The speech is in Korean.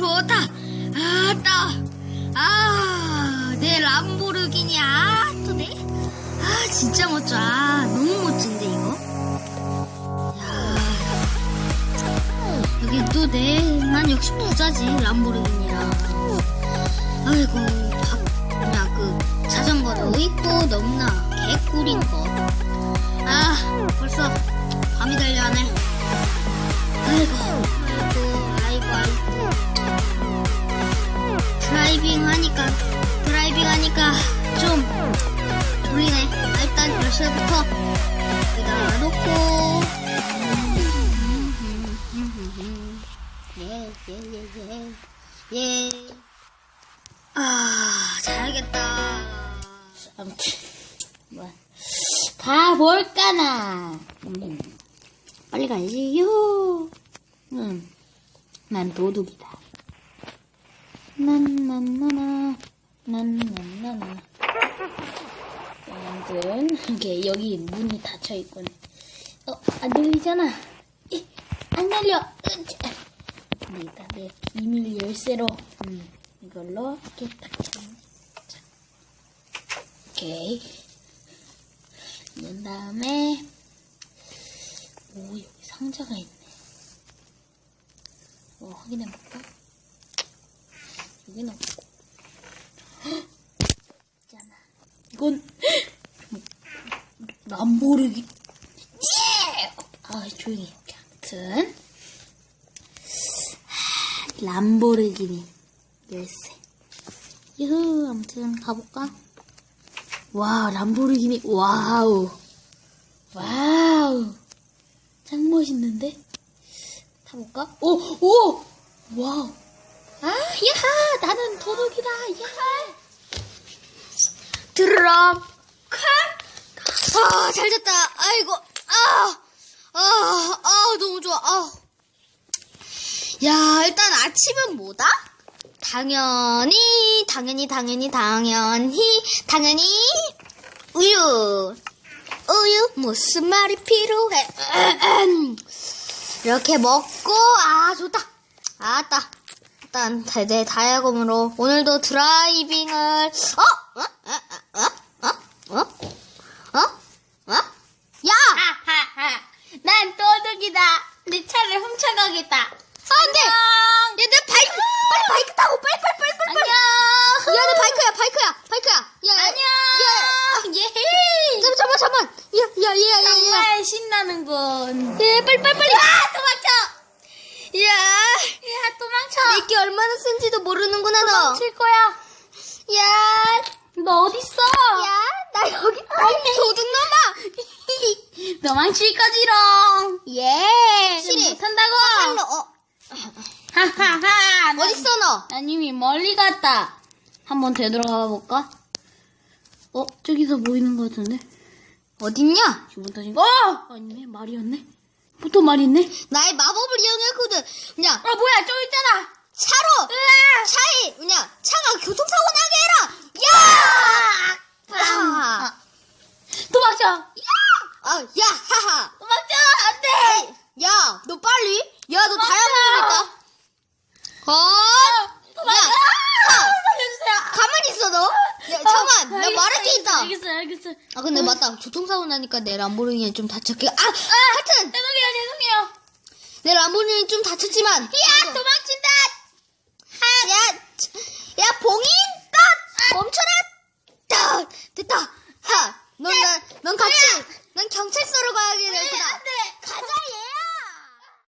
좋다. 아따. 아, 내 람보르기니. 아, 또 내. 아, 진짜 멋져. 아, 너무 멋진데, 이거. 야. 여기 또 내. 난 역시 부자지, 람보르기니라. 아이고, 밥, 그냥 그, 자전거도 있고, 너무나 개꿀인 거. 아, 벌써 밤이 달려하네. 아이고, 드라이빙 하니까, 드라이빙 하니까 좀 졸리네. 아, 일단 열쇠부터 여기다 놓고. 예, 예, 예, 예. 예. 아, 자야겠다. 아무튼 뭐 가볼까나 음. 빨리 가야지요 음. 난 도둑이다 난난나나 난난나나 아무튼 이게 여기 문이 닫혀 있군 어안 열리잖아 이, 안 열려 으쌰. 여기다 내 비밀 열쇠로 음, 이걸로 이렇게 딱 오케이. 연 다음에, 오, 여기 상자가 있네. 어, 확인해볼까? 여기는 없고. 헉! 있잖아. 이건, 람보르기. 예! 아, 조용히 해. 아무튼. 하, 람보르기니 열쇠. 유후, 아무튼 가볼까? 와, 람보르기니, 와우. 와우. 짱 멋있는데? 타볼까? 오, 오! 와우. 아, 야하! 나는 도둑이다, 야하! 드럼 칼. 아, 잘 됐다. 아이고. 아. 아, 아, 너무 좋아. 아. 야, 일단 아침은 뭐다? 당연히, 당연히, 당연히, 당연히, 당연히, 우유. 우유, 무슨 말이 필요해. 이렇게 먹고, 아, 좋다. 아따. 일단, 내 다이아검으로 오늘도 드라이빙을, 어? 어? 어? 어? 어? 어? 어? 어? 야! 하하하. 난 도둑이다. 내 차를 훔쳐가겠다. 안 돼! 야, 내 바이크! 빨리 바이크 타고! 빨리, 빨리, 빨리, 빨리! 안녕. 야, 내 바이크야, 바이크야, 바이크야! 야, 야, 안녕. 야, 예. 잠깐, 잠깐, 잠깐! 야, 야, 야, 야, 야! 정말 신나는군. 야, 빨리, 빨리, 빨리! 아, 야! 야, 도망쳐. 내게 얼마나 쓴지도 모르는구나, 너! 도망칠 거야. 야! 너 어딨어? 야! 나 여기, 아이, 도둑놈아! 도망칠 거지롱. 예! 시리 못한다고. 살로, 어, 하하하. 난- 어딨어, 너? 난 이미 멀리 갔다. 한번 되돌아가 볼까? 어, 저기서 보이는 것 같은데? 어딨냐? 기분 탓인 거? 어! 아니네, 말이었네. 보통 말이 있네. 나의 마법을 이용했거든. 그냥, 아, 뭐야, 저기 있잖아. 차로! 으아! 차에, 그냥, 차가 교통사고 나게 해라! 야! 아! 도망쳐. 아, 야, 하하! 도망쳐. 안 돼. 야, 너 빨리! 야, 너 도망쳐! 다이아몬드니까! 어? 도망쳐. 야, 차! 살려주세요. 가만히 있어, 너! 야, 잠깐만! 나 말할 게 있다! 알겠어, 알겠어. 아, 근데 맞다. 교통사고 나니까 내 람보르기니 좀 다쳤게. 아! 하여튼! 죄송해요, 죄송해요. 내 람보르기니 좀 다쳤지만. 야, 도망친다. 야, 야, 봉인! 딱! 멈춰라!